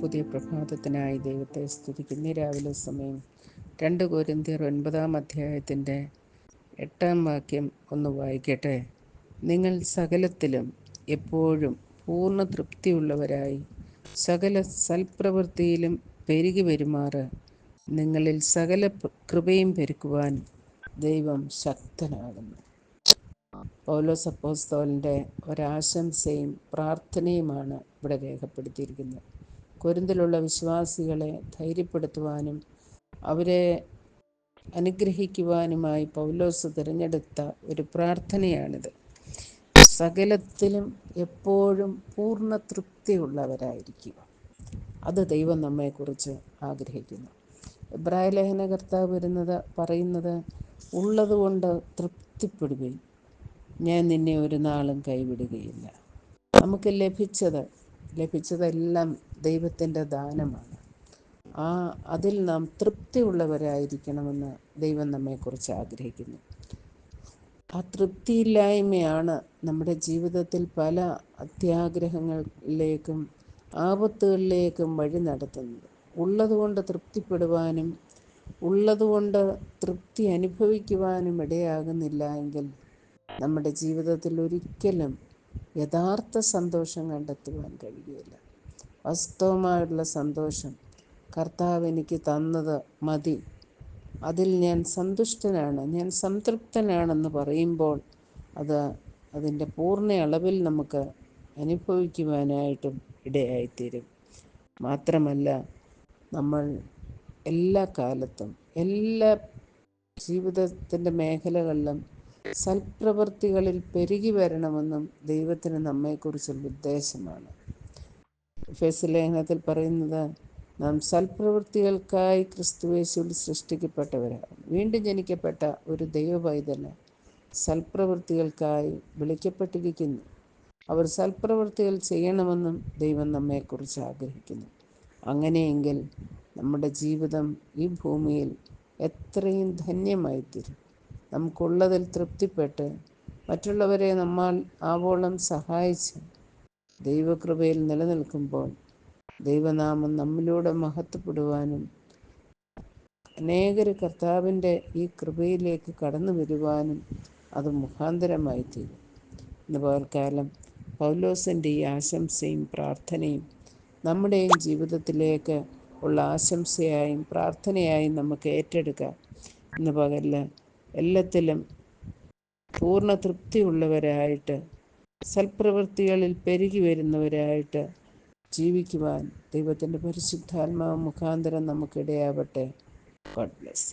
പുതിയ പ്രഭാതത്തിനായി ദൈവത്തെ സ്തുതിക്കുന്ന. രാവിലെ സമയം രണ്ട് കോരിന്തിയർ ഒൻപതാം അധ്യായത്തിന്റെ എട്ടാം വാക്യം ഒന്ന് വായിക്കട്ടെ. നിങ്ങൾ സകലത്തിലും എപ്പോഴും പൂർണ തൃപ്തിയുള്ളവരായി സകല സൽപ്രവൃത്തിയിലും പെരുകി വരുമാറ് നിങ്ങളിൽ സകല കൃപയും പെരുക്കുവാൻ ദൈവം ശക്തനാകുന്നു. പൗലോസ് അപ്പോസ്തോലിന്റെ ഒരാശംസയും പ്രാർത്ഥനയുമാണ് ഇവിടെ രേഖപ്പെടുത്തിയിരിക്കുന്നത്. കൊരിന്തിലുള്ള വിശ്വാസികളെ ധൈര്യപ്പെടുത്തുവാനും അവരെ അനുഗ്രഹിക്കുവാനുമായി പൗലോസ് തിരഞ്ഞെടുത്ത ഒരു പ്രാർത്ഥനയാണിത്. സകലത്തിലും എപ്പോഴും പൂർണ തൃപ്തിയുള്ളവരായിരിക്കുക അത് ദൈവം നമ്മെക്കുറിച്ച് ആഗ്രഹിക്കുന്നു. ഇബ്രാഹിം ലേഖന കർത്താവ് വരുന്നത് പറയുന്നത് ഉള്ളതുകൊണ്ട് തൃപ്തിപ്പെടുകയും ഞാൻ നിന്നെ ഒരു നാളും കൈവിടുകയില്ല. നമുക്ക് ലഭിച്ചത് ലഭിച്ചതെല്ലാം ദൈവത്തിന്റെ ദാനമാണ്. ആ അതിൽ നാം തൃപ്തിയുള്ളവരായിരിക്കണമെന്ന് ദൈവം നമ്മെക്കുറിച്ച് ആഗ്രഹിക്കുന്നു. ആ തൃപ്തിയില്ലായ്മയാണ് നമ്മുടെ ജീവിതത്തിൽ പല അത്യാഗ്രഹങ്ങളിലേക്കും ആപത്തുകളിലേക്കും വഴി നടത്തുന്നത്. ഉള്ളതുകൊണ്ട് തൃപ്തിപ്പെടുവാനും ഉള്ളതുകൊണ്ട് തൃപ്തി അനുഭവിക്കുവാനും ഇടയാകുന്നില്ല എങ്കിൽ നമ്മുടെ ജീവിതത്തിൽ ഒരിക്കലും യഥാർത്ഥ സന്തോഷം കണ്ടെത്തുവാൻ കഴിയുകയില്ല. വാസ്തവമായുള്ള സന്തോഷം കർത്താവ് എനിക്ക് തന്നത് മതി. അതിൽ ഞാൻ സന്തുഷ്ടനാണ്. ഞാൻ സംതൃപ്തനാണെന്ന് പറയുമ്പോൾ അത് അതിന്റെ പൂർണ അളവിൽ നമുക്ക് അനുഭവിക്കുവാനായിട്ടും ഇടയായിത്തീരും. മാത്രമല്ല നമ്മൾ എല്ലാ കാലത്തും എല്ലാ ജീവിതത്തിന്റെ മേഖലകളിലും സൽപ്രവൃത്തികളിൽ പെരുകി വരണമെന്നും ദൈവത്തിന് നമ്മെക്കുറിച്ചുള്ള ഉദ്ദേശമാണ് ഫേസ് ലേഖനത്തിൽ പറയുന്നത് നാം സൽപ്രവൃത്തികൾക്കായി ക്രിസ്തുവേശുവിൽ സൃഷ്ടിക്കപ്പെട്ടവരാണ്. വീണ്ടും ജനിക്കപ്പെട്ട ഒരു ദൈവപൈതന് സൽപ്രവൃത്തികൾക്കായി വിളിക്കപ്പെട്ടിരിക്കുന്നു. അവർ സൽപ്രവൃത്തികൾ ചെയ്യണമെന്നും ദൈവം നമ്മെക്കുറിച്ച് ആഗ്രഹിക്കുന്നു. അങ്ങനെയെങ്കിൽ നമ്മുടെ ജീവിതം ഈ ഭൂമിയിൽ എത്രയും ധന്യമായിത്തീരും. നമുക്കുള്ളതിൽ തൃപ്തിപ്പെട്ട് മറ്റുള്ളവരെ നമ്മൾ ആവോളം സഹായിച്ച് ദൈവകൃപയിൽ നിലനിൽക്കുമ്പോൾ ദൈവനാമം നമ്മിലൂടെ മഹത്വപ്പെടുവാനും അനേകർ കർത്താവിന്റെ ഈ കൃപയിലേക്ക് കടന്നു വരുവാനും അത് മുഖാന്തരമായി തീരും ഇന്ന് പകൽക്കാലം പൗലോസിന്റെ ഈ ആശംസയും പ്രാർത്ഥനയും നമ്മുടെയും ജീവിതത്തിലേക്ക് ഉള്ള ആശംസയായും പ്രാർത്ഥനയായും നമുക്ക് ഏറ്റെടുക്കാം. ഇന്ന് പകലിൽ എല്ലാത്തിലും പൂർണ തൃപ്തിയുള്ളവരായിട്ട് സൽപ്രവൃത്തികളിൽ പെരുകി വരുന്നവരായിട്ട് ജീവിക്കുവാൻ ദൈവത്തിന്റെ പരിശുദ്ധാത്മാവ് മുഖാന്തരം നമുക്കിടയാവട്ടെ. God bless